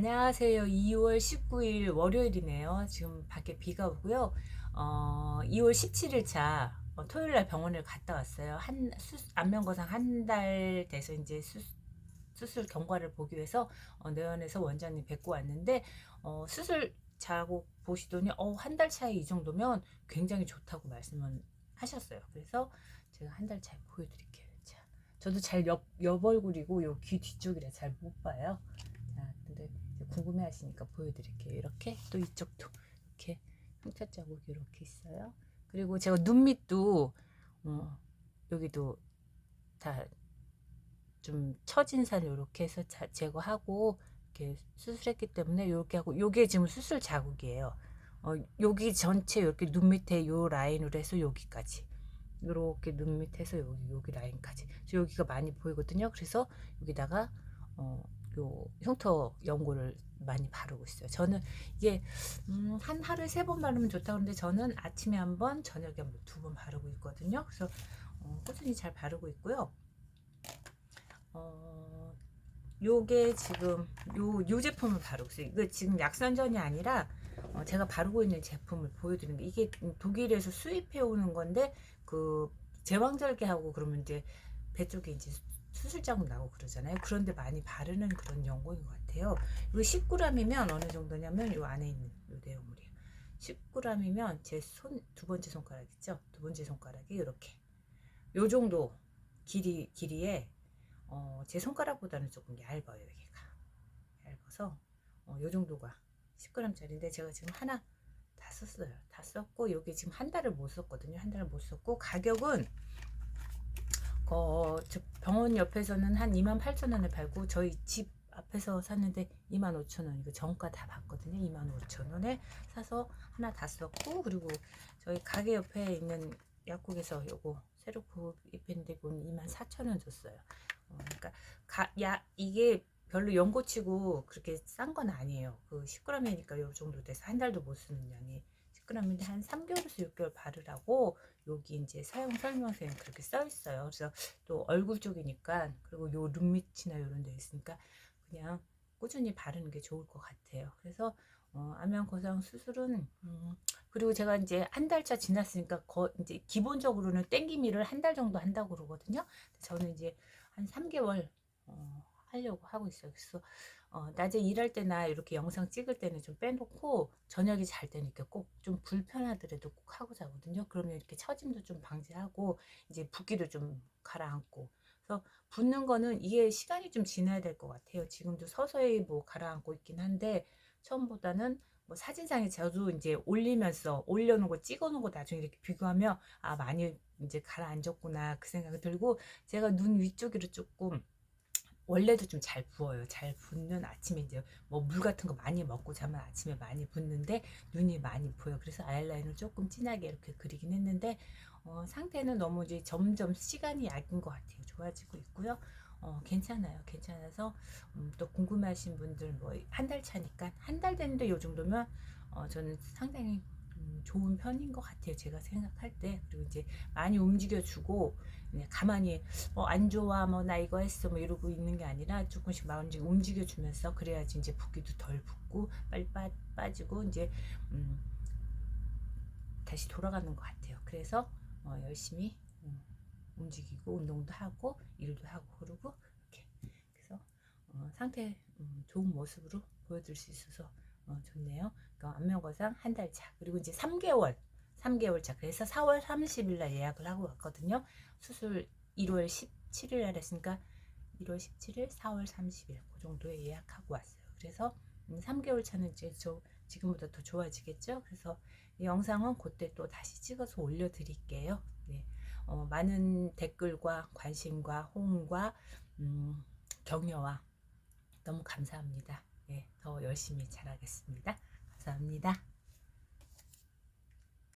안녕하세요. 2월 19일 월요일이네요. 지금 밖에 비가 오고요. 어, 2월 17일 차 어, 토요일 날 병원을 갔다 왔어요. 한 수, 안면거상 한 달 돼서 이제 수, 수술 경과를 보기 위해서 어, 내원에서 원장님 뵙고 왔는데 어, 수술 자고 보시더니 어, 한 달 차에 이 정도면 굉장히 좋다고 말씀을 하셨어요. 그래서 제가 한 달 차에 보여드릴게요. 자, 저도 잘 옆, 옆 얼굴이고 요 귀 뒤쪽이라 잘 못 봐요. 이제 궁금해 하시니까 보여드릴게요. 이렇게 또 이쪽도 이렇게 흉터 자국이 이렇게 있어요. 그리고 제가 눈 밑도 어, 여기도 다 좀 처진 살 이렇게 해서 자- 제거하고 이렇게 수술했기 때문에 이렇게 하고 요게 지금 수술 자국이에요. 어, 여기 전체 이렇게 눈 밑에 요 라인으로 해서 여기까지 이렇게 눈 밑에서 여기 여기 라인까지 여기가 많이 보이거든요. 그래서 여기다가 어, 요 흉터 연고를 많이 바르고 있어요. 저는 이게 음, 한 하루에 세 번 바르면 좋다 그러는데 저는 아침에 한 번, 저녁에 한 번, 두 번 바르고 있거든요. 그래서 어, 꾸준히 잘 바르고 있고요. 어, 요게 지금 요, 요 제품을 바르고 있어요. 이거 지금 약선전이 아니라 어, 제가 바르고 있는 제품을 보여드리는 게 이게 독일에서 수입해 오는 건데 그 제왕절개하고 그러면 이제 배 쪽에 이제 수술 자국 나고 그러잖아요. 그런데 많이 바르는 그런 연고인 것 같아요. 이거 10g이면 어느 정도냐면 이 안에 있는 이 내용물이에요. 10g이면 제 손 두 번째 손가락 있죠? 두 번째 손가락이 이렇게 요 정도 길이 길이에 어, 제 손가락보다는 조금 얇아요 여기가 얇아서 어, 요 정도가 10g짜리인데 제가 지금 하나 다 썼어요. 다 썼고 여기 지금 한 달을 못 썼거든요. 한 달을 못 썼고 가격은 어, 저 병원 옆에서는 한 28,000원에 팔고 저희 집 앞에서 샀는데 25,000원 이거 정가 다 봤거든요. 25,000원에 사서 하나 다 썼고 그리고 저희 가게 옆에 있는 약국에서 요거 새로 구입했는데 그건 24,000원 줬어요. 어, 그러니까 가, 야 이게 별로 연고치고 그렇게 싼 건 아니에요. 그 10g이니까 요 정도 돼서 한 달도 못 쓰는 양이 10g인데 한 3개월에서 6개월 바르라고 여기 이제 사용 설명서에 그렇게 써 있어요. 그래서 또 얼굴 쪽이니까 그리고 요눈 밑이나 이런 데 있으니까 그냥 꾸준히 바르는 게 좋을 것 같아요. 그래서 어, 안면 거상 수술은 음, 그리고 제가 이제 한 달차 지났으니까 거, 이제 기본적으로는 땡기미를 한 달 정도 한다고 그러거든요. 저는 이제 한 3개월 어, 하려고 하고 있어요. 그래서 어, 낮에 일할 때나 이렇게 영상 찍을 때는 좀 빼놓고 저녁에 잘 때니까 꼭좀 불편하더라도 꼭 하고 자거든요. 그러면 이렇게 처짐도 좀 방지하고 이제 붓기도 좀 가라앉고 그래서 붓는 거는 이게 시간이 좀 지나야 될 것 같아요. 지금도 서서히 뭐 가라앉고 있긴 한데 처음보다는 뭐 사진상에 저도 이제 올리면서 찍어놓은 거 나중에 이렇게 비교하면 아 많이 이제 가라앉았구나 그 생각이 들고 제가 눈 위쪽으로 조금 원래도 좀 잘 부어요. 잘 붓는 아침에 이제 뭐 물 같은 거 많이 먹고 자면 아침에 많이 붓는데 눈이 많이 보여. 그래서 아이라인을 조금 진하게 이렇게 그리긴 했는데 어, 상태는 너무 이제 점점 시간이 약인 것 같아요. 좋아지고 있고요. 어, 괜찮아요. 괜찮아서 음, 또 궁금하신 분들 뭐 한 달 차니까 한 달 됐는데 요 정도면 어, 저는 상당히 음, 좋은 편인 것 같아요. 제가 생각할 때 그리고 이제 많이 움직여주고 가만히 뭐 안 좋아 뭐 나 이거 했어 뭐 이러고 있는 게 아니라 조금씩 마음 움직여 주면서 그래야지 이제 붓기도 덜 붓고 빨리 빠, 빠지고 이제 음, 다시 돌아가는 것 같아요. 그래서 어, 열심히 음, 움직이고 운동도 하고 일도 하고 그러고 이렇게 그래서 어, 상태 음, 좋은 모습으로 보여드릴 수 있어서 어, 좋네요. 그러니까 안면거상 한 달 차 그리고 이제 3개월 3개월 차 그래서 4월 30일 날 예약을 하고 왔거든요. 수술 1월 17일 날 했으니까 1월 17일, 4월 30일 그 정도에 예약하고 왔어요. 그래서 음, 3개월 차는 이제 저 지금보다 더 좋아지겠죠. 그래서 이 영상은 그때 또 다시 찍어서 올려드릴게요. 네, 어, 많은 댓글과 관심과 호응과 음, 격려와 너무 감사합니다. 네, 더 열심히 잘하겠습니다. 감사합니다.